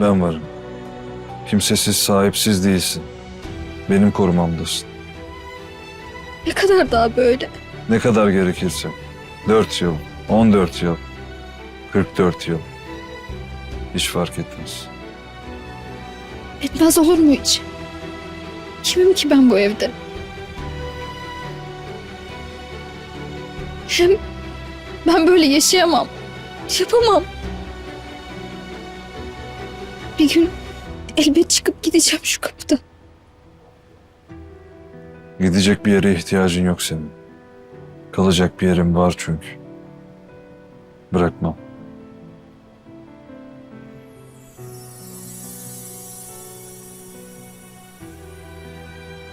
Ben varım. Kimsesiz, sahipsiz değilsin. Benim korumamdasın. Ne kadar daha böyle? Ne kadar gerekirse. Dört yıl, on dört yıl, kırk dört yıl. Hiç fark etmez. Etmez olur mu hiç? Kimim ki ben bu evde? Hem ben böyle yaşayamam. Yapamam. Bir gün elbet çıkıp gideceğim şu kapıdan. Gidecek bir yere ihtiyacın yok senin. Kalacak bir yerin var çünkü. Bırakmam.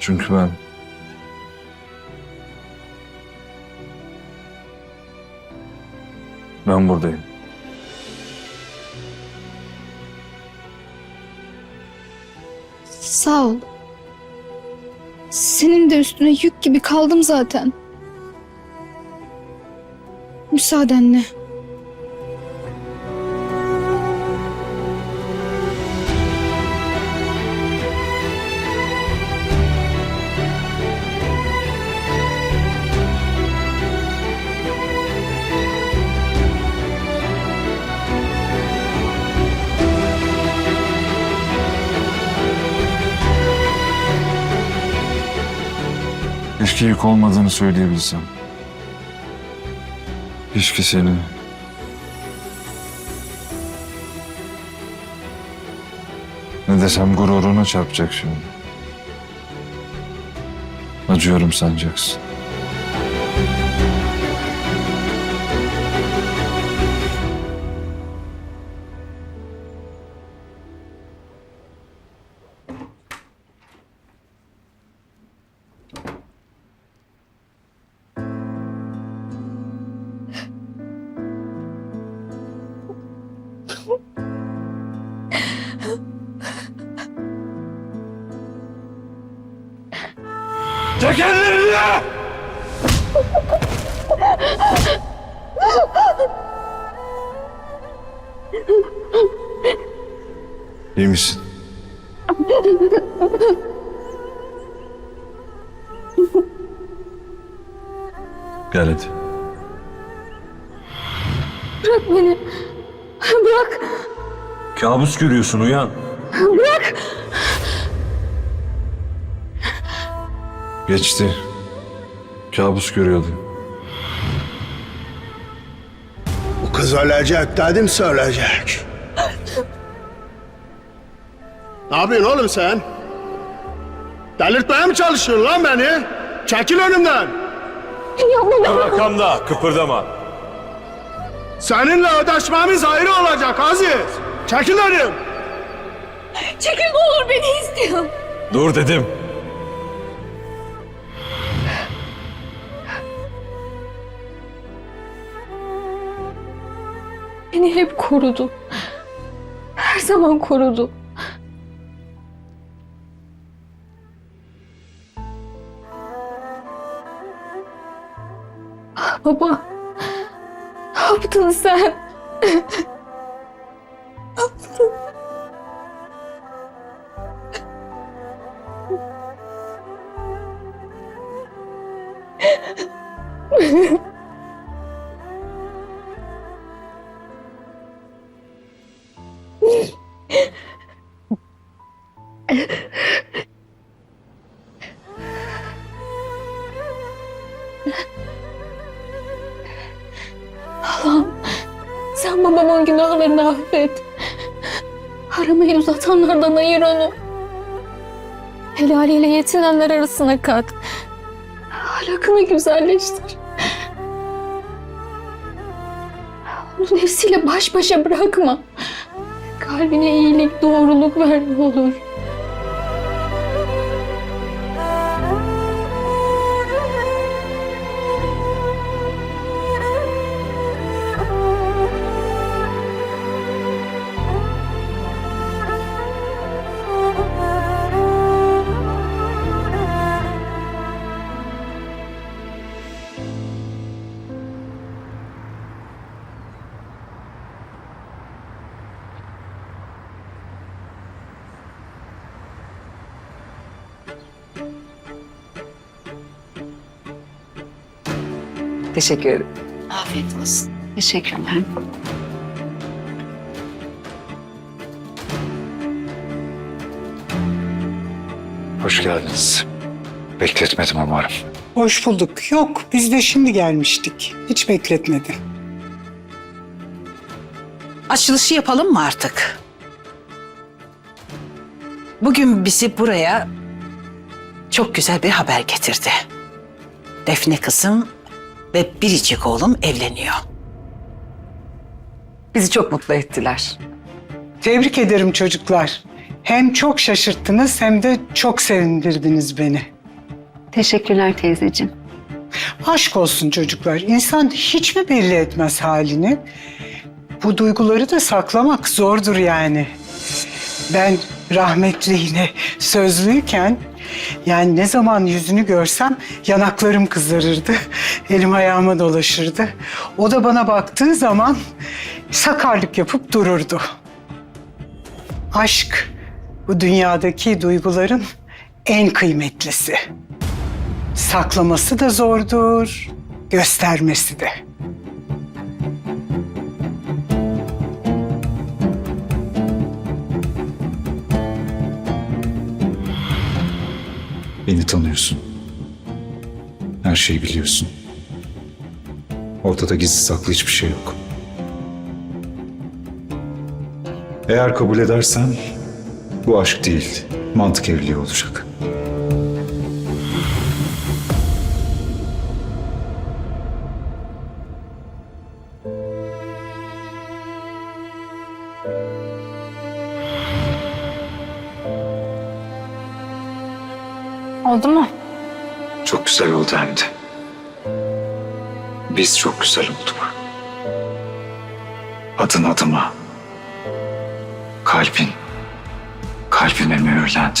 Çünkü ben ben buradayım. Sağ ol. Senin de üstüne yük gibi kaldım zaten. Müsaadenle. Keşke yük olmadığını söyleyebilsem. Keşke seni... Ne desem gururuna çarpacak şimdi. Acıyorum sanacaksın. Çek ellerini! İyi misin? Gel hadi. Bırak beni. Bırak. Kabus görüyorsun uyan. Bırak. Geçti. Kabus görüyordu. Bu kız ölecek dedim söyleyecek. ne yapıyorsun oğlum sen? Delirtmeye mi çalışıyorsun lan beni? Çekil önümden. Arkamda kıpırdama. Seninle ödeşmemiz ayrı olacak Aziz. Çekil önüm. Çekil ne olur beni istiyor. Dur dedim. Beni hep korudu. Her zaman korudu. Baba, ne yaptın sen? Sen babamın günahlarını affet. Aramayı uzatanlardan ayır onu. Helaliyle yetinenler arasına kat. Ahlakını güzelleştir. Onu nefsiyle baş başa bırakma. Kalbine iyilik, doğruluk ver ne olur. Teşekkür ederim. Afiyet olsun. Teşekkürler. Hoş geldiniz. Bekletmedim umarım. Hoş bulduk. Yok, biz de şimdi gelmiştik. Hiç bekletmedi. Açılışı yapalım mı artık? Bugün bizi buraya çok güzel bir haber getirdi. Defne kızım ve biricik oğlum evleniyor. Bizi çok mutlu ettiler. Tebrik ederim çocuklar. Hem çok şaşırttınız hem de çok sevindirdiniz beni. Teşekkürler teyzeciğim. Aşk olsun çocuklar. İnsan hiç mi belli etmez halini? Bu duyguları da saklamak zordur yani. Ben rahmetli yine sözlüyken yani ne zaman yüzünü görsem yanaklarım kızarırdı. Elim ayağıma dolaşırdı. O da bana baktığı zaman sakarlık yapıp dururdu. Aşk bu dünyadaki duyguların en kıymetlisi. Saklaması da zordur, göstermesi de. Beni tanıyorsun. Her şeyi biliyorsun. Ortada gizli saklı hiçbir şey yok. Eğer kabul edersen bu aşk değil, mantık evliliği olacak. Oldu mu? Çok güzel oldu hem de. Biz çok güzel olduk. Adın adıma. Kalbin. Kalbime mühürlendi.